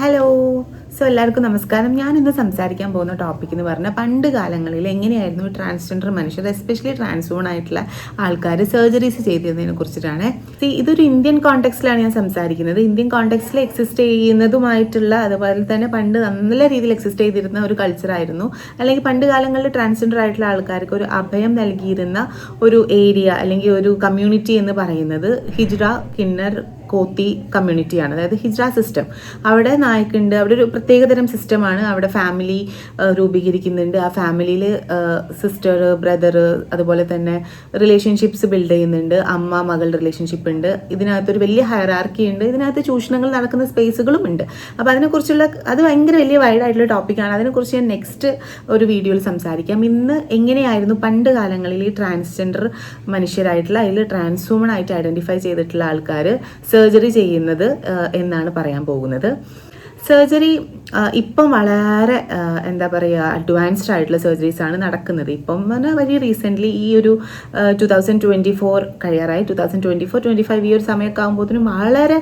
Hello so എല്ലാവർക്കും നമസ്കാരം. ഞാൻ ഇന്ന് സംസാരിക്കാൻ പോകുന്ന ടോപ്പിക് എന്ന് പറഞ്ഞാൽ പണ്ട് കാലങ്ങളിൽ എങ്ങനെയായിരുന്നു ട്രാൻസ്ജെൻഡർ മനുഷ്യർ എസ്പെഷ്യലി ട്രാൻസ്ഫോൺ ആയിട്ടുള്ള ആൾക്കാർ സർജറീസ് ചെയ്തിരുന്നതിനെ കുറിച്ചിട്ടാണ്. ഇതൊരു ഇന്ത്യൻ കോണ്ടെക്സ്റ്റിലാണ് ഞാൻ സംസാരിക്കുന്നത്. ഇന്ത്യൻ കോണ്ടെക്സ്റ്റിൽ എക്സിസ്റ്റ് ചെയ്യുന്നതുമായിട്ടുള്ള അതുപോലെ തന്നെ പണ്ട് നല്ല രീതിയിൽ എക്സിസ്റ്റ് ചെയ്തിരുന്ന ഒരു കൾച്ചറായിരുന്നു അല്ലെങ്കിൽ പണ്ട് കാലങ്ങളിൽ ട്രാൻസ്ജെൻഡർ ആയിട്ടുള്ള ആൾക്കാർക്ക് ഒരു അഭയം നൽകിയിരുന്ന ഒരു ഏരിയ അല്ലെങ്കിൽ ഒരു കമ്മ്യൂണിറ്റി എന്ന് പറയുന്നത് ഹിജ്റ കിന്നർ കോത്തി കമ്മ്യൂണിറ്റിയാണ് അതായത് ഹിജ്ര സിസ്റ്റം. അവിടെ നായക്കുണ്ട് അവിടെ ഒരു പ്രത്യേകതരം സിസ്റ്റമാണ്. അവിടെ ഫാമിലി രൂപീകരിക്കുന്നുണ്ട്. ആ ഫാമിലിയിൽ സിസ്റ്റർ ബ്രദർ അതുപോലെ തന്നെ റിലേഷൻഷിപ്സ് ബിൽഡ് ചെയ്യുന്നുണ്ട്. അമ്മ മകൾ റിലേഷൻഷിപ്പ് ഉണ്ട്. ഇതിനകത്തൊരു വലിയ ഹയറാർക്കി ഉണ്ട്. ഇതിനകത്ത് ചൂഷണങ്ങൾ നടക്കുന്ന സ്പേസുകളും ഉണ്ട്. അപ്പോൾ അതിനെക്കുറിച്ചുള്ള അത് ഭയങ്കര വലിയ വൈഡ് ആയിട്ടുള്ള ടോപ്പിക്കാണ് അതിനെക്കുറിച്ച് ഞാൻ നെക്സ്റ്റ് ഒരു വീഡിയോയിൽ സംസാരിക്കാം. ഇന്ന് എങ്ങനെയായിരുന്നു പണ്ട് കാലങ്ങളിൽ ഈ ട്രാൻസ്ജെൻഡർ മനുഷ്യരായിട്ടുള്ള അതിൽ ട്രാൻസ്വുമൺ ആയിട്ട് ഐഡന്റിഫൈ ചെയ്തിട്ടുള്ള ആൾക്കാർ സർജറി ചെയ്യുന്നത് എന്നാണ് പറയാൻ പോകുന്നത്. സർജറി ഇപ്പം വളരെ എന്താ പറയുക അഡ്വാൻസ്ഡ് ആയിട്ടുള്ള സർജറീസ് ആണ് നടക്കുന്നത്. ഇപ്പം പറഞ്ഞാൽ വലിയ റീസെന്റ്ലി ഈ ഒരു ടു തൗസൻഡ് ട്വന്റി ഫോർ കഴിയാറായി. Two thousand twenty four twenty five ഈ ഒരു സമയമൊക്കെ ആകുമ്പോഴത്തേനും വളരെ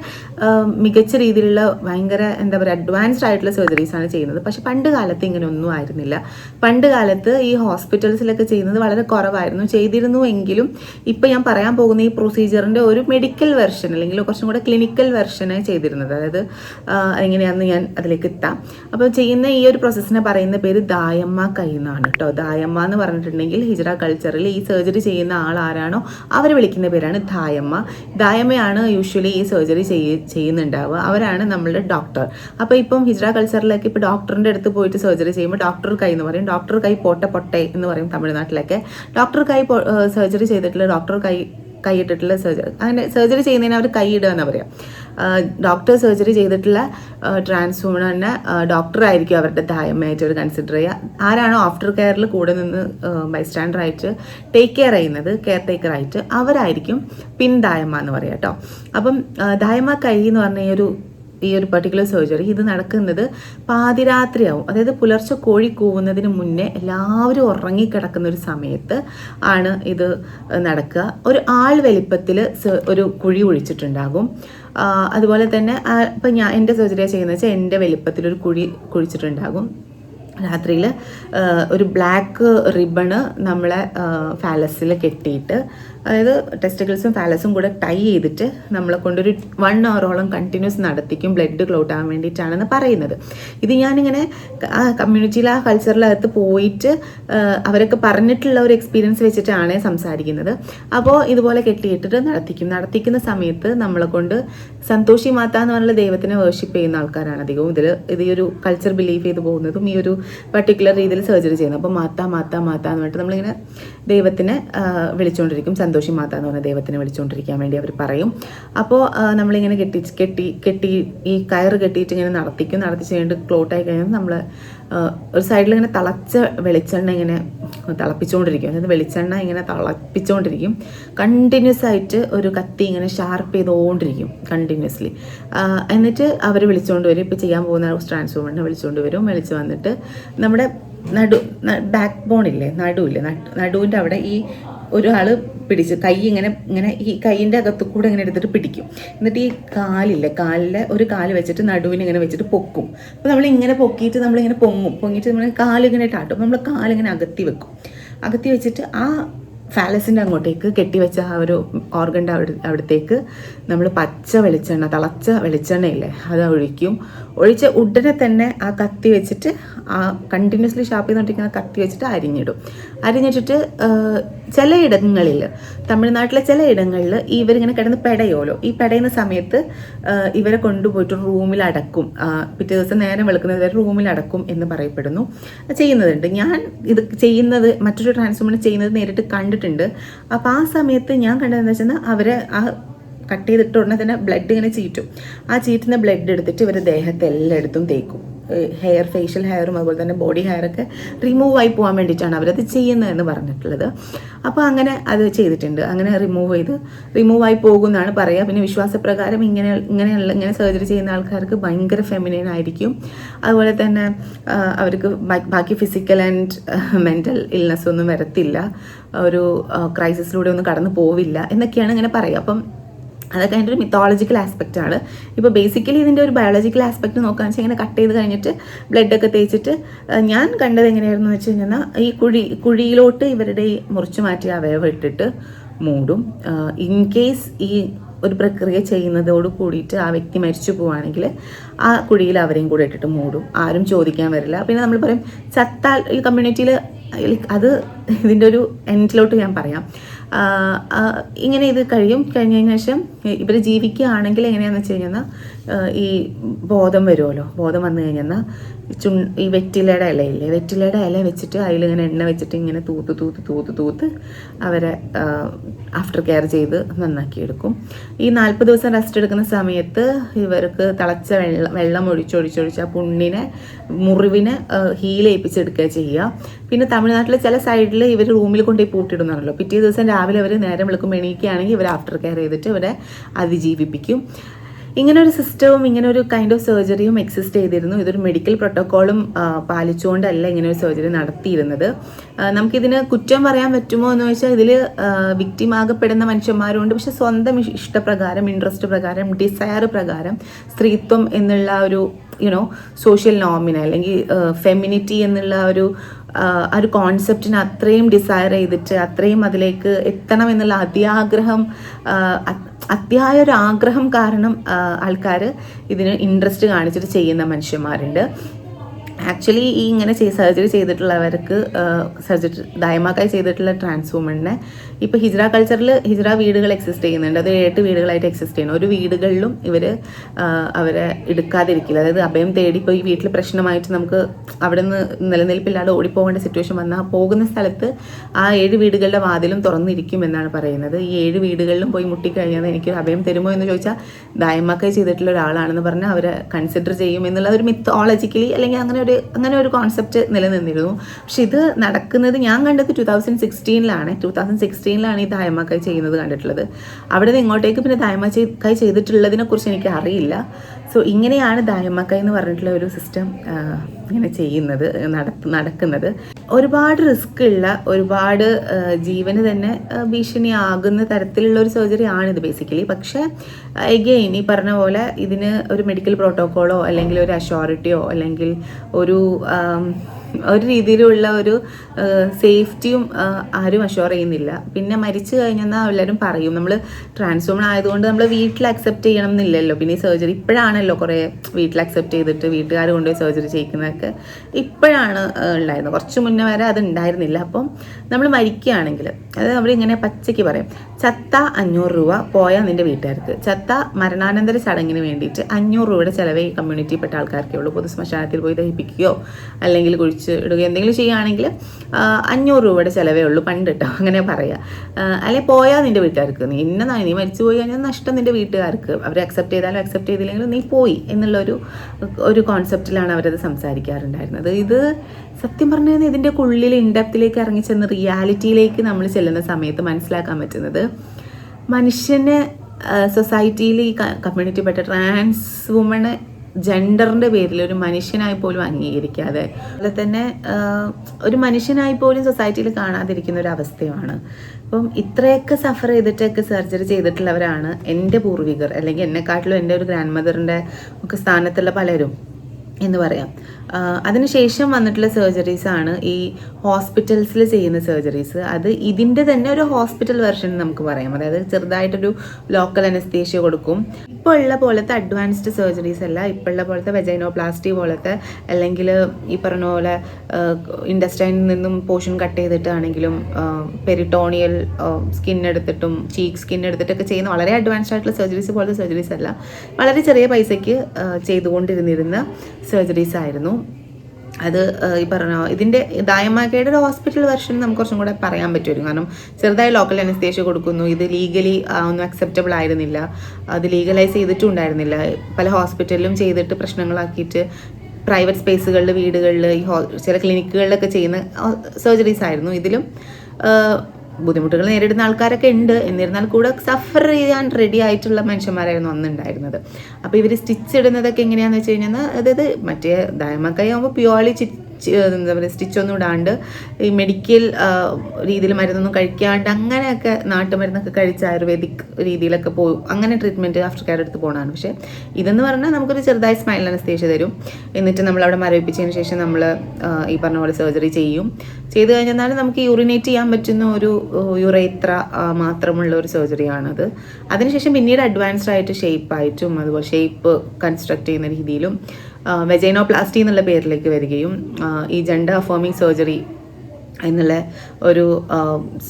മികച്ച രീതിയിലുള്ള ഭയങ്കര എന്താ പറയുക അഡ്വാൻസ്ഡ് ആയിട്ടുള്ള സർജറീസ് ആണ് ചെയ്യുന്നത്. പക്ഷെ പണ്ട് കാലത്ത് ഇങ്ങനെ ഒന്നും ആയിരുന്നില്ല. പണ്ട് കാലത്ത് ഈ ഹോസ്പിറ്റൽസിലൊക്കെ ചെയ്യുന്നത് വളരെ കുറവായിരുന്നു. ചെയ്തിരുന്നു എങ്കിലും ഇപ്പം ഞാൻ പറയാൻ പോകുന്ന ഈ പ്രൊസീജിയറിന്റെ ഒരു മെഡിക്കൽ വെർഷൻ അല്ലെങ്കിൽ കുറച്ചും കൂടെ ക്ലിനിക്കൽ വെർഷനായി ചെയ്തിരുന്നത്. അതായത് ആ, ഞാൻ അതിലേക്ക് എത്താം. അപ്പോൾ ചെയ്യുന്ന ഈ ഒരു പ്രോസസ്സിനെ പറയുന്ന പേര് ദായമ്മ കൈ എന്നാണ് കേട്ടോ. ദായമ്മ എന്ന് പറഞ്ഞിട്ടുണ്ടെങ്കിൽ ഹിജറ കൾച്ചറിൽ ഈ സർജറി ചെയ്യുന്ന ആൾ ആരാണോ അവർ വിളിക്കുന്ന പേരാണ് ദായമ്മ. ദായമ്മയാണ് യൂഷ്വലി ഈ സർജറി ചെയ്യ ചെയ്യുന്നുണ്ടാവുക. അവരാണ് നമ്മളുടെ ഡോക്ടർ അപ്പോൾ ഇപ്പം ഹിജറ കൾച്ചറിലൊക്കെ ഇപ്പോൾ ഡോക്ടറിന്റെ അടുത്ത് പോയിട്ട് സർജറി ചെയ്യുമ്പോൾ ഡോക്ടർ കൈ എന്ന് പറയും. ഡോക്ടർ കൈ പോട്ട പൊട്ടെ എന്ന് പറയും തമിഴ്നാട്ടിലൊക്കെ. ഡോക്ടർ കൈ സർജറി ചെയ്തിട്ടുള്ള ഡോക്ടർ കൈ കൈയിട്ടിട്ടുള്ള സർജറി അങ്ങനെ സർജറി ചെയ്യുന്നതിന് അവർ കൈയിടുക എന്ന് പറയാം. ഡോക്ടർ സർജറി ചെയ്തിട്ടുള്ള ട്രാൻസ്ഫോമറിനെ ഡോക്ടർ ആയിരിക്കും അവരുടെ തായമ്മയായിട്ട് അവർ കൺസിഡർ ചെയ്യുക. ആരാണോ ആഫ്റ്റർ കെയറിൽ കൂടെ നിന്ന് ബൈസ്റ്റാൻഡർ ആയിട്ട് ടേക്ക് കെയർ ചെയ്യുന്നത് കെയർ ടേക്കർ ആയിട്ട് അവരായിരിക്കും പിൻ ദായമ്മ എന്ന് പറയാം കേട്ടോ അപ്പം ദായമ്മ കൈ എന്ന് പറഞ്ഞ ഈ ഒരു ഈ ഒരു പർട്ടിക്കുലർ സർജറി ഇത് നടക്കുന്നത് പാതിരാത്രിയാവും. അതായത് പുലർച്ചെ കോഴി കൂവുന്നതിന് മുന്നേ എല്ലാവരും ഉറങ്ങിക്കിടക്കുന്ന ഒരു സമയത്ത് ആണ് ഇത് നടക്കുക. ഒരു ആൾ വലിപ്പത്തിൽ ഒരു കുഴി ഒഴിച്ചിട്ടുണ്ടാകും അതുപോലെ തന്നെ ഇപ്പം ഞാൻ എന്റെ സർജറിയാണ് ചെയ്യുന്നത് വെച്ചാൽ എന്റെ വലിപ്പത്തിലൊരു കുഴി കുഴിച്ചിട്ടുണ്ടാകും. രാത്രിയിൽ ഒരു ബ്ലാക്ക് റിബണ് നമ്മളെ ഫാലസിൽ കെട്ടിയിട്ട് അതായത് ടെസ്റ്റിക്കിൾസും ഫാലസും കൂടെ ടൈ ചെയ്തിട്ട് നമ്മളെ കൊണ്ടൊരു വൺ അവറോളം കണ്ടിന്യൂസ് നടത്തിക്കും ബ്ലഡ് ക്ലോട്ട് ആവാൻ വേണ്ടിയിട്ടാണെന്ന് പറയുന്നത്. ഇത് ഞാനിങ്ങനെ ആ കമ്മ്യൂണിറ്റിയിൽ ആ കൾച്ചറിലകത്ത് പോയിട്ട് അവരൊക്കെ പറഞ്ഞിട്ടുള്ള ഒരു എക്സ്പീരിയൻസ് വെച്ചിട്ടാണ് സംസാരിക്കുന്നത്. അപ്പോൾ ഇതുപോലെ കെട്ടിയിട്ടിട്ട് നടത്തിക്കും. നടത്തിക്കുന്ന സമയത്ത് നമ്മളെ കൊണ്ട് സന്തോഷി മാത്ത എന്ന് പറഞ്ഞുള്ള ദൈവത്തിനെ വേർഷിപ്പ് ചെയ്യുന്ന ആൾക്കാരാണ് അധികവും. ഇതിൽ ഇത് ഈ ഒരു കൾച്ചർ ബിലീവ് ചെയ്ത് പോകുന്നതും ഈ ഒരു പർട്ടിക്കുലർ രീതിയിൽ സർജറി ചെയ്യുന്നത്. അപ്പോൾ മാത്ത മാത്ത മാത്ത എന്ന് പറഞ്ഞിട്ട് നമ്മളിങ്ങനെ ദൈവത്തിനെ വിളിച്ചുകൊണ്ടിരിക്കും സന്തോഷി മാത എന്ന് പറഞ്ഞ ദൈവത്തിനെ വിളിച്ചുകൊണ്ടിരിക്കാൻ വേണ്ടി അവർ പറയും. അപ്പോൾ നമ്മളിങ്ങനെ കെട്ടി കെട്ടി കെട്ടി ഈ കയറ് കെട്ടിയിട്ട് ഇങ്ങനെ നടത്തിക്കും. നടത്തിച്ച് കഴിഞ്ഞിട്ട് ക്ലോട്ടായി കഴിഞ്ഞാൽ നമ്മൾ ഒരു സൈഡിൽ ഇങ്ങനെ തിളച്ച വെളിച്ചെണ്ണ ഇങ്ങനെ തിളപ്പിച്ചുകൊണ്ടിരിക്കും അതായത് വെളിച്ചെണ്ണ ഇങ്ങനെ തിളപ്പിച്ചുകൊണ്ടിരിക്കും കണ്ടിന്യൂസ് ആയിട്ട് ഒരു കത്തി ഇങ്ങനെ ഷാർപ്പ് ചെയ്തുകൊണ്ടിരിക്കും കണ്ടിന്യൂസ്ലി എന്നിട്ട് അവർ വിളിച്ചുകൊണ്ട് വരും. ഇപ്പോൾ ചെയ്യാൻ പോകുന്ന ട്രാൻസ്ഫോമറിനെ വിളിച്ചുകൊണ്ട് വരും. വിളിച്ച് വന്നിട്ട് നമ്മുടെ നടു ബാക്ക് ബോൺ ഇല്ലേ? നടുവില്ലേ? നടുവിന്റെ അവിടെ ഈ ഒരാൾ പിടിച്ച് കൈ ഇങ്ങനെ ഇങ്ങനെ ഈ കൈയിന്റെ അകത്ത് കൂടെ ഇങ്ങനെ എടുത്തിട്ട് പിടിക്കും. എന്നിട്ട് ഈ കാലില്ലേ? കാലിലെ ഒരു കാൽ വെച്ചിട്ട് നടുവിന് ഇങ്ങനെ വെച്ചിട്ട് പൊക്കും. അപ്പോൾ നമ്മൾ ഇങ്ങനെ പൊക്കിയിട്ട് നമ്മളിങ്ങനെ പൊങ്ങും. പൊങ്ങിയിട്ട് നമ്മൾ കാലിങ്ങനെ ടാട്ടും നമ്മൾ കാലിങ്ങനെ അകത്തി വെക്കും. അകത്തി വെച്ചിട്ട് ആ ഫാലസിന്റെ അങ്ങോട്ടേക്ക് കെട്ടിവെച്ച ആ ഒരു ഓർഗന്റെ അവിടെ അവിടത്തേക്ക് നമ്മൾ പച്ച വെളിച്ചെണ്ണ തിളച്ച വെളിച്ചെണ്ണയില്ലേ അത് ഒഴിക്കും. ഒഴിച്ച് ഉടനെ തന്നെ ആ കത്തി വെച്ചിട്ട് ആ കണ്ടിന്യൂസ്ലി ഷാപ്പ് ചെയ്തുകൊണ്ടിരിക്കുന്ന കത്തി വെച്ചിട്ട് അരിഞ്ഞിടും. അരിഞ്ഞിട്ടിട്ട് ചിലയിടങ്ങളിൽ തമിഴ്നാട്ടിലെ ചില ചിലയിടങ്ങളിൽ ഇവരിങ്ങനെ കിടന്ന് പെടയോലോ. ഈ പെടയുന്ന സമയത്ത് ഇവരെ കൊണ്ടുപോയിട്ട് റൂമിൽ അടക്കും. പിറ്റേ ദിവസം നേരം വെളുക്കുന്നത് വരെ റൂമിൽ അടക്കും എന്ന് പറയപ്പെടുന്നു. ചെയ്യുന്നതുണ്ട് ഞാൻ ഇത് ചെയ്യുന്നത് മറ്റൊരു ട്രാൻസ്ഫോമർ ചെയ്യുന്നത് നേരിട്ട് കണ്ടിട്ടുണ്ട്. അപ്പോൾ ആ സമയത്ത് ഞാൻ കണ്ടതെന്ന് വെച്ചാൽ അവരെ ആ കട്ട് ചെയ്തിട്ട് ഉടനെ തന്നെ ബ്ലഡ് ഇങ്ങനെ ചീറ്റും. ആ ചീറ്റുന്ന ബ്ലഡ് എടുത്തിട്ട് ഇവർ ദേഹത്ത് എല്ലായിടത്തും തേക്കും. ഹെയർ ഫേഷ്യൽ ഹെയറും അതുപോലെ തന്നെ ബോഡി ഹെയറൊക്കെ റിമൂവ് ആയി പോകാൻ വേണ്ടിയിട്ടാണ് അവരത് ചെയ്യുന്നതെന്ന് പറഞ്ഞിട്ടുള്ളത്. അപ്പോൾ അങ്ങനെ അത് ചെയ്തിട്ടുണ്ട്. അങ്ങനെ റിമൂവ് ചെയ്ത് റിമൂവ് ആയി പോകുന്നതാണ് പറയുക പിന്നെ വിശ്വാസപ്രകാരം ഇങ്ങനെ ഇങ്ങനെയുള്ള ഇങ്ങനെ സർജറി ചെയ്യുന്ന ആൾക്കാർക്ക് ഭയങ്കര ഫെമിനൈൻ ആയിരിക്കും. അതുപോലെ തന്നെ അവർക്ക് ബാക്കി ഫിസിക്കൽ ആൻഡ് മെന്റൽ ഇൽനെസ് ഒന്നും വരത്തില്ല. ഒരു ക്രൈസിസിലൂടെ ഒന്നും കടന്നു പോവില്ല എന്നൊക്കെയാണ് ഇങ്ങനെ പറയുക അപ്പം അതൊക്കെ അതിന്റെ ഒരു മിത്തോളജിക്കൽ ആസ്പെക്റ്റ് ആണ്. ഇപ്പോൾ ബേസിക്കലി ഇതിന്റെ ഒരു ബയോളജിക്കൽ ആസ്പെക്ട് നോക്കുകയെന്ന് വെച്ചാൽ ഇങ്ങനെ കട്ട് ചെയ്ത് കഴിഞ്ഞിട്ട് ബ്ലഡൊക്കെ തേച്ചിട്ട് ഞാൻ കണ്ടത് എങ്ങനെയായിരുന്നു വെച്ച് കഴിഞ്ഞാൽ ഈ കുഴി കുഴിയിലോട്ട് ഇവരുടെ ഈ മുറിച്ചു മാറ്റിയ അവയവം ഇട്ടിട്ട് മൂടും. ഇൻ കേസ് ഈ ഒരു പ്രക്രിയ ചെയ്യുന്നതോട് കൂടിയിട്ട് ആ വ്യക്തി മരിച്ചു പോവുകയാണെങ്കിൽ ആ കുഴിയിൽ അവരെയും കൂടെ ഇട്ടിട്ട് മൂടും. ആരും ചോദിക്കാൻ വരില്ല. പിന്നെ നമ്മൾ പറയും ചത്താൽ ഈ കമ്മ്യൂണിറ്റിയിൽ അത് ഇതിന്റെ ഒരു എൻഡിലോട്ട് ഞാൻ പറയാം. ഇങ്ങനെ ഇത് കഴിയും. കഴിഞ്ഞതിന് ശേഷം ഇവർ ജീവിക്കുകയാണെങ്കിൽ എങ്ങനെയാണെന്ന് വെച്ച് കഴിഞ്ഞാൽ ഈ ബോധം വരുമല്ലോ. ബോധം വന്നു കഴിഞ്ഞാൽ ചു ഈ വെറ്റിലയുടെ ഇലയില്ലേ വെറ്റിലയുടെ ഇല വെച്ചിട്ട് അതിലിങ്ങനെ എണ്ണ വെച്ചിട്ട് ഇങ്ങനെ തൂത്ത് തൂത്ത് തൂത്ത് തൂത്ത് അവരെ ആഫ്റ്റർ കെയർ ചെയ്ത് നന്നാക്കി എടുക്കും ഈ നാൽപ്പത് ദിവസം റെസ്റ്റ് എടുക്കുന്ന സമയത്ത് ഇവർക്ക് തിളച്ച വെള്ളം വെള്ളം ഒഴിച്ചൊഴിച്ചൊഴിച്ച് ആ പുണ്ണിനെ മുറിവിനെ ഹീൽ ഏൽപ്പിച്ചെടുക്കുക ചെയ്യുക. പിന്നെ തമിഴ്നാട്ടിലെ ചില സൈഡിൽ ഇവർ റൂമിൽ കൊണ്ടുപോയി പൂട്ടിയിടുന്നാണല്ലോ പിറ്റേ ദിവസം രാവിലെ അവർ നേരം വിളിക്കുമ്പോൾ എണീക്കുകയാണെങ്കിൽ ഇവർ ആഫ്റ്റർ കെയർ ചെയ്തിട്ട് ഇവരെ അതിജീവിപ്പിക്കും. ഇങ്ങനെ ഒരു സിസ്റ്റവും ഇങ്ങനെ ഒരു കൈൻഡ് ഓഫ് സർജറിയും എക്സിസ്റ്റ് ചെയ്തിരുന്നു. ഇതൊരു മെഡിക്കൽ പ്രോട്ടോക്കോളും പാലിച്ചുകൊണ്ടല്ല ഇങ്ങനെ ഒരു സർജറി നടത്തിയിരുന്നത് നമുക്കിതിന് കുറ്റം പറയാൻ പറ്റുമോ എന്ന് വെച്ചാൽ ഇതിൽ വിക്റ്റിം ആകപ്പെടുന്ന മനുഷ്യന്മാരുണ്ട്. പക്ഷെ സ്വന്തം ഇഷ്ടപ്രകാരം ഇൻട്രസ്റ്റ് പ്രകാരം ഡിസയർ പ്രകാരം സ്ത്രീത്വം എന്നുള്ള ഒരു യുനോ സോഷ്യൽ നോമിന അല്ലെങ്കിൽ ഫെമിനിറ്റി എന്നുള്ള ഒരു ആ, ഒരു കോൺസെപ്റ്റിനെ അത്രയും ഡിസയർ ചെയ്തിട്ട് അത്രയും അതിലേക്ക് എത്തണം എന്നുള്ള അതിയാഗ്രഹം അതിയായ ഒരു ആഗ്രഹം കാരണം ആൾക്കാർ ഇതിന് ഇൻട്രസ്റ്റ് കാണിച്ചിട്ട് ചെയ്യുന്ന മനുഷ്യന്മാരുണ്ട്. ആക്ച്വലി ഈ ഇങ്ങനെ സർജറി ചെയ്തിട്ടുള്ളവർക്ക് സർജറി ദയമാക്കായി ചെയ്തിട്ടുള്ള ട്രാൻസ്ഫോമറിനെ ഇപ്പോൾ ഹിജ്ര കൾച്ചറിൽ ഹിജ്ര വീടുകൾ എക്സിസ്റ്റ് ചെയ്യുന്നുണ്ട്. അത് ഏട്ട് വീടുകളായിട്ട് എക്സിസ്റ്റ് ചെയ്യുന്നു. ഒരു വീടുകളിലും ഇവർ അവരെ എടുക്കാതിരിക്കില്ല. അതായത് അഭയം തേടി ഇപ്പോൾ ഈ വീട്ടിൽ പ്രശ്നമായിട്ട് നമുക്ക് അവിടെ നിന്ന് നിലനിൽപ്പില്ലാതെ ഓടിപ്പോകേണ്ട സിറ്റുവേഷൻ വന്നാൽ പോകുന്ന സ്ഥലത്ത് ആ ഏഴ് വീടുകളുടെ വാതിലും തുറന്നിരിക്കും എന്നാണ് പറയുന്നത്. ഈ ഏഴ് വീടുകളിലും പോയി മുട്ടിക്കഴിഞ്ഞാൽ എനിക്ക് അഭയം തരുമോ എന്ന് ചോദിച്ചാൽ ദായമാക്കായി ചെയ്തിട്ടുള്ള ഒരാളാണെന്ന് പറഞ്ഞാൽ അവരെ കൺസിഡർ ചെയ്യും. എന്നുള്ള ഒരു മിത്തോളജിക്കലി അല്ലെങ്കിൽ അങ്ങനെ ഒരു അങ്ങനെ ഒരു കോൺസെപ്റ്റ് നിലനിന്നിരുന്നു. പക്ഷെ ഇത് നടക്കുന്നത് ഞാൻ കണ്ടത് ടു തൗസൻഡ് സിക്സ്റ്റീനിലാണ് ടു തൗസൻഡ് സിക്സ്റ്റീനിലാണ് ഈ ദായമാക്കായി ചെയ്യുന്നത് കണ്ടിട്ടുള്ളത്. അവിടെ നിന്ന് ഇങ്ങോട്ടേക്ക് പിന്നെ കൈ ചെയ്തിട്ടുള്ളതിനെക്കുറിച്ച് എനിക്ക് അറിയില്ല. സോ ഇങ്ങനെയാണ് ദായമ്മക്ക എന്ന് പറഞ്ഞിട്ടുള്ള ഒരു സിസ്റ്റം ഇങ്ങനെ ചെയ്യുന്നത് നട- നടക്കുന്നത്. ഒരുപാട് റിസ്ക് ഉള്ള ഒരുപാട് ജീവന് തന്നെ ഭീഷണി ഭീഷണിയാകുന്ന തരത്തിലുള്ള ഒരു സർജറി ആണിത് ബേസിക്കലി പക്ഷേ എഗെയിൻ ഈ പറഞ്ഞ പോലെ ഇതിന് ഒരു മെഡിക്കൽ പ്രോട്ടോക്കോളോ അല്ലെങ്കിൽ ഒരു അഷോറിറ്റിയോ അല്ലെങ്കിൽ ഒരു ഒരു രീതിയിലുള്ള ഒരു സേഫ്റ്റിയും ആരും അഷ്യൂർ ചെയ്യുന്നില്ല. പിന്നെ മരിച്ചു കഴിഞ്ഞാൽ എല്ലാവരും പറയും. നമ്മൾ ട്രാൻസ്ഫോമൺ ആയതുകൊണ്ട് നമ്മൾ വീട്ടിൽ അക്സെപ്റ്റ് ചെയ്യണം എന്നില്ലല്ലോ. പിന്നെ ഈ സർജറി ഇപ്പോഴാണല്ലോ കുറേ വീട്ടിൽ അക്സെപ്റ്റ് ചെയ്തിട്ട് വീട്ടുകാർ കൊണ്ടുപോയി സർജറി ചെയ്യിക്കുന്നതൊക്കെ ഇപ്പോഴാണ് ഉണ്ടായിരുന്നത്. കുറച്ച് മുന്നേ വരെ അത് ഉണ്ടായിരുന്നില്ല. അപ്പം നമ്മൾ മരിക്കുകയാണെങ്കിൽ അത് അവരിങ്ങനെ പച്ചയ്ക്ക് പറയും ചത്ത അഞ്ഞൂറ് രൂപ പോയാൽ നിന്റെ വീട്ടുകാർക്ക്. ചത്ത മരണാനന്തര ചടങ്ങിന് വേണ്ടിയിട്ട് അഞ്ഞൂറ് രൂപയുടെ ചിലവേ കമ്മ്യൂണിറ്റിയിൽപ്പെട്ട ആൾക്കാർക്കേ ഉള്ളൂ. പൊതു ശ്മശാനത്തിൽ പോയി ദഹിപ്പിക്കുകയോ അല്ലെങ്കിൽ ഇടുകയോ എന്തെങ്കിലും ചെയ്യുകയാണെങ്കിൽ അഞ്ഞൂറ് രൂപയുടെ ചിലവേ ഉള്ളൂ പണ്ട് കേട്ടോ അങ്ങനെ പറയാം. അല്ലെ പോയാൽ നിന്റെ വീട്ടുകാർക്ക്. നീ ഇന്ന നാ- മരിച്ചു പോയി കഴിഞ്ഞാൽ നഷ്ടം നിന്റെ വീട്ടുകാർക്ക്. അവർ അക്സെപ്റ്റ് ചെയ്താലും അക്സെപ്റ്റ് ചെയ്തില്ലെങ്കിലും നീ പോയി എന്നുള്ള ഒരു ഒരു കോൺസെപ്റ്റിലാണ് അവരത് സംസാരിക്കാറുണ്ടായിരുന്നത്. ഇത് സത്യം പറഞ്ഞു കഴിഞ്ഞാൽ ഇതിന്റെ ഉള്ളിൽ ഇൻഡപ്തിലേക്ക് ഇറങ്ങി ചെന്ന് റിയാലിറ്റിയിലേക്ക് നമ്മൾ ചെല്ലുന്ന സമയത്ത് മനസ്സിലാക്കാൻ പറ്റുന്നത് മനുഷ്യനെ സൊസൈറ്റിയിൽ ഈ കമ്മ്യൂണിറ്റി കമ്മ്യൂണിറ്റിപ്പെട്ട ട്രാൻസ് വുമണ് ജെൻഡറിന്റെ പേരിൽ ഒരു മനുഷ്യനായി പോലും അംഗീകരിക്കാതെ അതുപോലെ തന്നെ ഒരു മനുഷ്യനായി പോലും സൊസൈറ്റിയിൽ കാണാതിരിക്കുന്ന ഒരു അവസ്ഥയുമാണ്. അപ്പം ഇത്രയൊക്കെ സഫർ ചെയ്തിട്ടൊക്കെ സർജറി ചെയ്തിട്ടുള്ളവരാണ് എന്റെ പൂർവികർ അല്ലെങ്കിൽ എന്നെക്കാട്ടിലും എന്റെ ഒരു ഗ്രാൻഡ് മദറിന്റെ ഒക്കെ സ്ഥാനത്തുള്ള പലരും. എന്ന് പറയാം. അതിനുശേഷം വന്നിട്ടുള്ള സർജറീസ് ആണ് ഈ ഹോസ്പിറ്റൽസിൽ ചെയ്യുന്ന സർജറീസ് അത് ഇതിന്റെ തന്നെ ഒരു ഹോസ്പിറ്റൽ വെർഷൻ നമുക്ക് പറയാം. അതായത് ചെറുതായിട്ടൊരു ലോക്കൽ അനസ്തേഷ്യ കൊടുക്കും. ഇപ്പോൾ ഉള്ള പോലത്തെ അഡ്വാൻസ്ഡ് സർജറീസ് അല്ല ഇപ്പോൾ ഉള്ള പോലത്തെ വെജൈനോപ്ലാസ്റ്റി പോലത്തെ അല്ലെങ്കിൽ ഈ പറഞ്ഞ പോലെ ഇൻഡസ്റ്റൈനിൽ നിന്നും പോർഷൻ കട്ട് ചെയ്തിട്ടാണെങ്കിലും പെരിട്ടോണിയൽ സ്കിൻ എടുത്തിട്ടും ചീക്ക് സ്കിൻ എടുത്തിട്ടൊക്കെ ചെയ്യുന്ന വളരെ അഡ്വാൻസ്ഡ് ആയിട്ടുള്ള സർജറീസ് പോലത്തെ സർജറീസ് അല്ല. വളരെ ചെറിയ പൈസയ്ക്ക് ചെയ്തുകൊണ്ടിരുന്നിരുന്ന സർജറീസ് ആയിരുന്നു. അത് ഈ പറഞ്ഞ ഇതിന്റെ ദായമാക്കയുടെ ഒരു ഹോസ്പിറ്റൽ വെർഷൻ നമുക്ക് കുറച്ചും കൂടെ പറയാൻ പറ്റുമായിരുന്നു. കാരണം ചെറുതായി ലോക്കൽ അനസ്തേഷ്യ കൊടുക്കുന്നു. ഇത് ലീഗലി ഒന്നും അക്സെപ്റ്റബിൾ ആയിരുന്നില്ല. അത് ലീഗലൈസ് ചെയ്തിട്ടും ഉണ്ടായിരുന്നില്ല. പല ഹോസ്പിറ്റലിലും ചെയ്തിട്ട് പ്രശ്നങ്ങളാക്കിയിട്ട് പ്രൈവറ്റ് സ്പേസുകളിൽ വീടുകളിൽ ഈ ചില ക്ലിനിക്കുകളിലൊക്കെ ചെയ്യുന്ന സർജറീസ് ആയിരുന്നു. ഇതിലും ബുദ്ധിമുട്ടുകൾ നേരിടുന്ന ആൾക്കാരൊക്കെ ഉണ്ട്. എന്നിരുന്നാൽ കൂടെ സഫർ ചെയ്യാൻ റെഡി ആയിട്ടുള്ള മനുഷ്യന്മാരായിരുന്നു അന്നുണ്ടായിരുന്നത് അപ്പോൾ ഇവർ സ്റ്റിച്ച് ഇടുന്നതൊക്കെ എങ്ങനെയാണെന്ന് വെച്ച് കഴിഞ്ഞാൽ അതായത് മറ്റേ ദയമക്കൈ ആകുമ്പോൾ പ്യുവർലി എന്താ പറയുക സ്റ്റിച്ചൊന്നും ഇടാണ്ട് ഈ മെഡിക്കൽ രീതിയിൽ മരുന്നൊന്നും കഴിക്കാണ്ട് അങ്ങനെയൊക്കെ നാട്ടുമരുന്നൊക്കെ കഴിച്ച് ആയുർവേദിക് രീതിയിലൊക്കെ പോകും അങ്ങനെ ട്രീറ്റ്മെന്റ് ആഫ്റ്റർ കെയർ എടുത്ത് പോകണമാണ് പക്ഷേ ഇതെന്ന് പറഞ്ഞാൽ നമുക്കൊരു ചെറുതായി സ്മൈൽ അനസ്തേഷ്യ തരും. എന്നിട്ട് നമ്മൾ അവിടെ മരവിപ്പിച്ചതിന് ശേഷം നമ്മൾ ഈ പറഞ്ഞ പോലെ സർജറി ചെയ്യും. ചെയ്ത് കഴിഞ്ഞാൽ നമുക്ക് യൂറിനേറ്റ് ചെയ്യാൻ പറ്റുന്ന ഒരു യുറേത്ര മാത്രമുള്ള ഒരു സർജറിയാണത്. അതിനുശേഷം പിന്നീട് അഡ്വാൻസ്ഡ് ആയിട്ട് ഷേപ്പായിട്ടും അതുപോലെ ഷേപ്പ് കൺസ്ട്രക്ട് ചെയ്യുന്ന രീതിയിലും വെജൈനോപ്ലാസ്റ്റി എന്നുള്ള പേരിലേക്ക് വരികയും ഈ ജെൻഡർ അഫോമിങ് സർജറി എന്നുള്ള ഒരു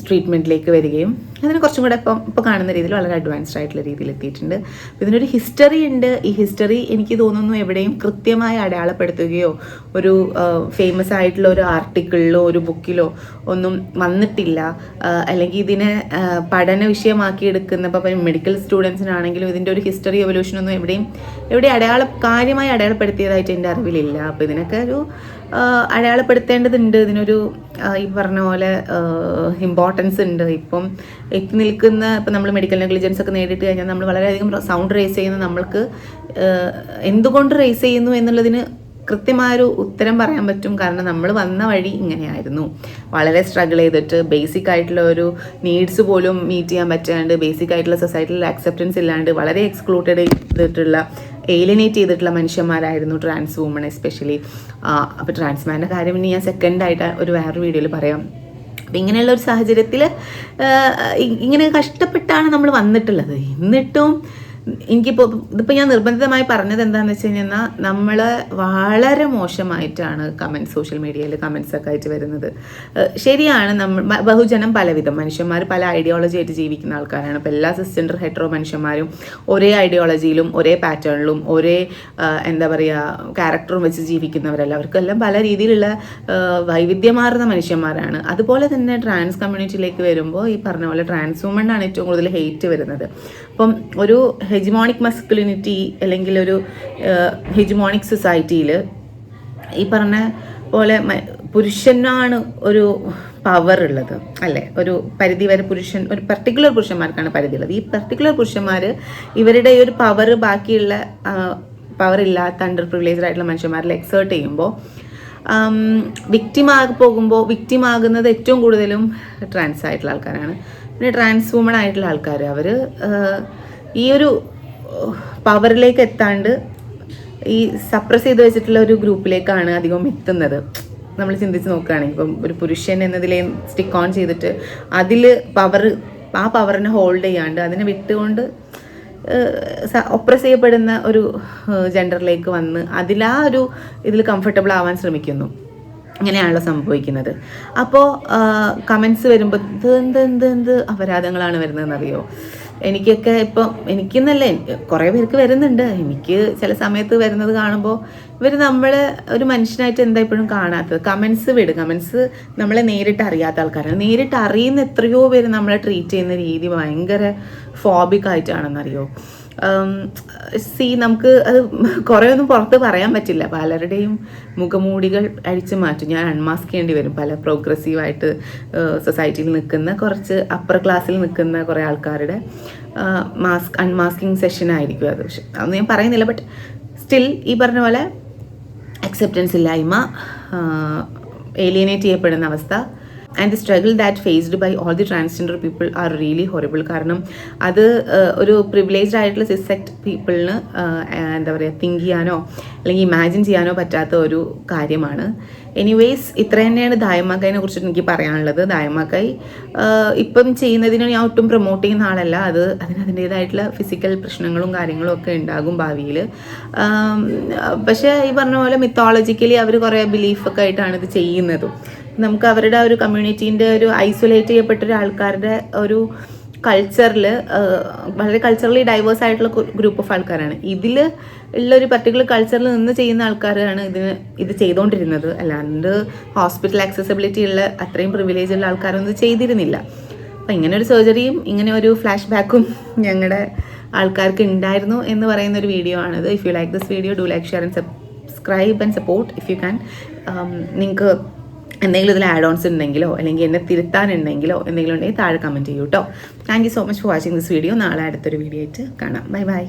ട്രീറ്റ്മെന്റിലേക്ക് വരികയും അതിന് കുറച്ചും കൂടെ ഇപ്പം ഇപ്പോൾ കാണുന്ന രീതിയിൽ വളരെ അഡ്വാൻസ്ഡ് ആയിട്ടുള്ള രീതിയിൽ എത്തിയിട്ടുണ്ട്. ഇതിനൊരു ഹിസ്റ്ററി ഉണ്ട്. ഈ ഹിസ്റ്ററി എനിക്ക് തോന്നുന്നു എവിടെയും കൃത്യമായി അടയാളപ്പെടുത്തുകയോ ഒരു ഫേമസ് ആയിട്ടുള്ള ഒരു ആർട്ടിക്കിളിലോ ഒരു ബുക്കിലോ ഒന്നും വന്നിട്ടില്ല. അല്ലെങ്കിൽ ഇതിനെ പഠന വിഷയമാക്കി എടുക്കുന്ന ഇപ്പോൾ മെഡിക്കൽ സ്റ്റുഡൻസിനാണെങ്കിലും ഇതിന്റെ ഒരു ഹിസ്റ്ററി എവല്യൂഷനൊന്നും എവിടെയും എവിടെ അടയാള കാര്യമായി അടയാളപ്പെടുത്തിയതായിട്ട് എന്റെ അറിവിലില്ല. അപ്പോൾ ഇതിനൊക്കെ ഒരു അടയാളപ്പെടുത്തേണ്ടതുണ്ട്. ഇതിനൊരു ഈ പറഞ്ഞ പോലെ ഇമ്പോർട്ടൻസ് ഉണ്ട്. ഇപ്പം എത്തി നിൽക്കുന്ന ഇപ്പം നമ്മൾ മെഡിക്കൽ നെഗ്ലിജൻസ് ഒക്കെ നേടിയിട്ട് കഴിഞ്ഞാൽ നമ്മൾ വളരെയധികം സൗണ്ട് റേസ് ചെയ്യുന്ന നമ്മൾക്ക് എന്തുകൊണ്ട് റേസ് ചെയ്യുന്നു എന്നുള്ളതിന് കൃത്യമായൊരു ഉത്തരം പറയാൻ പറ്റും. കാരണം നമ്മൾ വന്ന വഴി ഇങ്ങനെയായിരുന്നു. വളരെ സ്ട്രഗിൾ ചെയ്തിട്ട് ബേസിക് ആയിട്ടുള്ള ഒരു നീഡ്സ് പോലും മീറ്റ് ചെയ്യാൻ പറ്റാണ്ട് ബേസിക് ആയിട്ടുള്ള സൊസൈറ്റിയിൽ അക്സെപ്റ്റൻസ് ഇല്ലാണ്ട് വളരെ എക്സ്ക്ലൂഡഡ് ചെയ്തിട്ടുള്ള ഏലിനേറ്റ് ചെയ്തിട്ടുള്ള മനുഷ്യന്മാരായിരുന്നു ട്രാൻസ് വുമൺ എസ്പെഷ്യലി അപ്പോൾ ട്രാൻസ്മാന്റെ കാര്യം ഇനി ഞാൻ സെക്കൻഡായിട്ട് ഒരു വേറൊരു വീഡിയോയിൽ പറയാം. അപ്പം ഇങ്ങനെയുള്ള ഒരു സാഹചര്യത്തിൽ ഇങ്ങനെ കഷ്ടപ്പെട്ടാണ് നമ്മൾ വന്നിട്ടുള്ളത്. എന്നിട്ടും എനിക്കിപ്പോൾ ഇതിപ്പോൾ ഞാൻ നിർബന്ധിതമായി പറഞ്ഞത് എന്താണെന്ന് വെച്ച് കഴിഞ്ഞാൽ നമ്മൾ വളരെ മോശമായിട്ടാണ് കമന്റ് സോഷ്യൽ മീഡിയയിൽ കമൻസ് ഒക്കെ ആയിട്ട് വരുന്നത്. ശരിയാണ് നമ്മൾ ബഹുജനം പലവിധം. മനുഷ്യന്മാർ പല ഐഡിയോളജി ആയിട്ട് ജീവിക്കുന്ന ആൾക്കാരാണ്. അപ്പോൾ എല്ലാ സിസ്റ്റൻഡർ ഹെട്രോ മനുഷ്യന്മാരും ഒരേ ഐഡിയോളജിയിലും ഒരേ പാറ്റേണിലും ഒരേ എന്താ പറയുക ക്യാരക്ടറും വെച്ച് ജീവിക്കുന്നവരല്ല. അവർക്കെല്ലാം പല രീതിയിലുള്ള വൈവിധ്യമാർന്ന മനുഷ്യന്മാരാണ്. അതുപോലെ തന്നെ ട്രാൻസ് കമ്മ്യൂണിറ്റിയിലേക്ക് വരുമ്പോൾ ഈ പറഞ്ഞ പോലെ ട്രാൻസ് വുമൺ ആണ് ഏറ്റവും കൂടുതൽ ഹെയ്റ്റ് വരുന്നത്. അപ്പം ഒരു ഹെജിമോണിക് മസ്കുലിനിറ്റി അല്ലെങ്കിൽ ഒരു ഹെജിമോണിക് സൊസൈറ്റിയിൽ ഈ പറഞ്ഞ പോലെ പുരുഷനാണ് ഒരു പവർ ഉള്ളത് അല്ലേ? ഒരു പരിധി വരെ പുരുഷൻ ഒരു പർട്ടിക്കുലർ പുരുഷന്മാർക്കാണ് പരിധി ഉള്ളത്. ഈ പർട്ടിക്കുലർ പുരുഷന്മാർ ഇവരുടെ ഈ ഒരു പവർ ബാക്കിയുള്ള പവർ ഇല്ലാത്ത അണ്ടർ പ്രിവിലേജ്ഡ് ആയിട്ടുള്ള മനുഷ്യന്മാരിൽ എക്സേർട്ട് ചെയ്യുമ്പോൾ വിക്റ്റിമാകി പോകുമ്പോൾ വിക്റ്റിമാകുന്നത് ഏറ്റവും കൂടുതലും ട്രാൻസ് ആയിട്ടുള്ള ആൾക്കാരാണ്. പിന്നെ ട്രാൻസ് വുമൺ ആയിട്ടുള്ള ആൾക്കാർ അവർ ഈ ഒരു പവറിലേക്ക് എത്താണ്ട് ഈ സപ്രസ് ചെയ്ത് വെച്ചിട്ടുള്ള ഒരു ഗ്രൂപ്പിലേക്കാണ് അധികം എത്തുന്നത്. നമ്മൾ ചിന്തിച്ച് നോക്കുകയാണെങ്കിൽ ഇപ്പം ഒരു പുരുഷൻ എന്നതിലേ സ്റ്റിക്ക് ഓൺ ചെയ്തിട്ട് അതിൽ പവർ ആ പവറിനെ ഹോൾഡ് ചെയ്യാണ്ട് അതിനെ വിട്ടുകൊണ്ട് ഒപ്രസ് ചെയ്യപ്പെടുന്ന ഒരു ജെൻഡറിലേക്ക് വന്ന് അതിലാ ഒരു ഇതിൽ കംഫർട്ടബിൾ ആവാൻ ശ്രമിക്കുന്നു. ഇങ്ങനെയാണല്ലോ സംഭവിക്കുന്നത്. അപ്പോൾ കമൻസ് വരുമ്പോൾ എന്ത് എന്ത് എന്ത് അപരാധങ്ങളാണ് വരുന്നതെന്നറിയോ? എനിക്കൊക്കെ ഇപ്പം എനിക്കെന്നല്ല കുറേ പേർക്ക് വരുന്നുണ്ട്. എനിക്ക് ചില സമയത്ത് വരുന്നത് കാണുമ്പോൾ ഇവർ നമ്മൾ ഒരു മനുഷ്യനായിട്ട് എന്താ ഇപ്പോഴും കാണാത്തത്? കമൻസ് വിടും. കമൻസ് നമ്മളെ നേരിട്ട് അറിയാത്ത ആൾക്കാരാണ്. നേരിട്ട് അറിയുന്ന എത്രയോ പേര് നമ്മളെ ട്രീറ്റ് ചെയ്യുന്ന രീതി ഭയങ്കര ഫോബിക് ആയിട്ടാണെന്നറിയോ? സി നമുക്ക് അത് കുറേ ഒന്നും പുറത്ത് പറയാൻ പറ്റില്ല. പലരുടെയും മുഖമൂടികൾ അഴിച്ചു മാറ്റും. ഞാൻ അൺമാസ്ക് ചെയ്യേണ്ടി വരും. പല പ്രോഗ്രസീവായിട്ട് സൊസൈറ്റിയിൽ നിൽക്കുന്ന കുറച്ച് അപ്പർ ക്ലാസ്സിൽ നിൽക്കുന്ന കുറേ ആൾക്കാരുടെ മാസ്ക് അൺമാസ്കിങ് സെഷൻ ആയിരിക്കും അത്. പക്ഷെ അതൊന്നും ഞാൻ പറയുന്നില്ല. ബട്ട് സ്റ്റിൽ ഈ പറഞ്ഞ പോലെ അക്സെപ്റ്റൻസ് ഇല്ലായ്മ ഏലിയനേറ്റ് ചെയ്യപ്പെടുന്ന അവസ്ഥ and the struggle that faced by all the transgender people are really horrible കാരണം അത് ഒരു പ്രിവിലേജ്ഡ് ആയിട്ടുള്ള സിസെക്ട് പീപ്പിളിന് എന്താ പറയുക തിങ്ക് ചെയ്യാനോ അല്ലെങ്കിൽ ഇമാജിൻ ചെയ്യാനോ പറ്റാത്ത ഒരു കാര്യമാണ്. എനിവേസ് ഇത്ര തന്നെയാണ് ദായമാക്കൈനെ കുറിച്ചിട്ട് എനിക്ക് പറയാനുള്ളത്. ദായമാക്കൈ ആഹ്, ഇപ്പം ചെയ്യുന്നതിന് ഞാൻ ഒട്ടും പ്രൊമോട്ട് ചെയ്യുന്ന ആളല്ല. അത് അതിന് അതിന്റേതായിട്ടുള്ള ഫിസിക്കൽ പ്രശ്നങ്ങളും കാര്യങ്ങളും ഒക്കെ ഉണ്ടാകും ഭാവിയിൽ പക്ഷേ ഈ പറഞ്ഞ പോലെ മിത്തോളജിക്കലി അവർ കുറേ ബിലീഫൊക്കെ ആയിട്ടാണ് ഇത് ചെയ്യുന്നതും. നമുക്ക് അവരുടെ ഒരു കമ്മ്യൂണിറ്റീന്റെ ഒരു ഐസൊലേറ്റ് ചെയ്യപ്പെട്ട ഒരു ആൾക്കാരുടെ ഒരു കൾച്ചറിൽ വളരെ കൾച്ചറലി ഡൈവേഴ്സ് ആയിട്ടുള്ള ഗ്രൂപ്പ് ഓഫ് ആൾക്കാരാണ്. ഇതിൽ ഉള്ള ഒരു പർട്ടിക്കുലർ കൾച്ചറിൽ നിന്ന് ചെയ്യുന്ന ആൾക്കാരാണ് ഇതിന് ഇത് ചെയ്തുകൊണ്ടിരുന്നത് അല്ലാണ്ട് ഹോസ്പിറ്റൽ ആക്സസിബിലിറ്റി ഉള്ള അത്രയും പ്രിവിലേജ് ഉള്ള ആൾക്കാരൊന്നും ഇത് ചെയ്തിരുന്നില്ല. അപ്പം ഇങ്ങനെ ഒരു സർജറിയും ഇങ്ങനെ ഒരു ഫ്ലാഷ് ബാക്കും ഞങ്ങളുടെ ആൾക്കാർക്ക് ഉണ്ടായിരുന്നു എന്ന് പറയുന്ന ഒരു വീഡിയോ ആണിത്. If you like this video do like share and subscribe and support if you can നിങ്ങൾക്ക് എന്തെങ്കിലും ഇതിൽ ആഡ് ഓൺസ് ഉണ്ടെങ്കിലോ അല്ലെങ്കിൽ എന്നെ തിരുത്താനുണ്ടെങ്കിലോ എന്തെങ്കിലും ഉണ്ടെങ്കിൽ താഴെ കമന്റ് ചെയ്യൂ കേട്ടോ thank you so much for watching this video നാളെ അടുത്തൊരു വീഡിയോ ആയിട്ട് കാണാം. Bye bye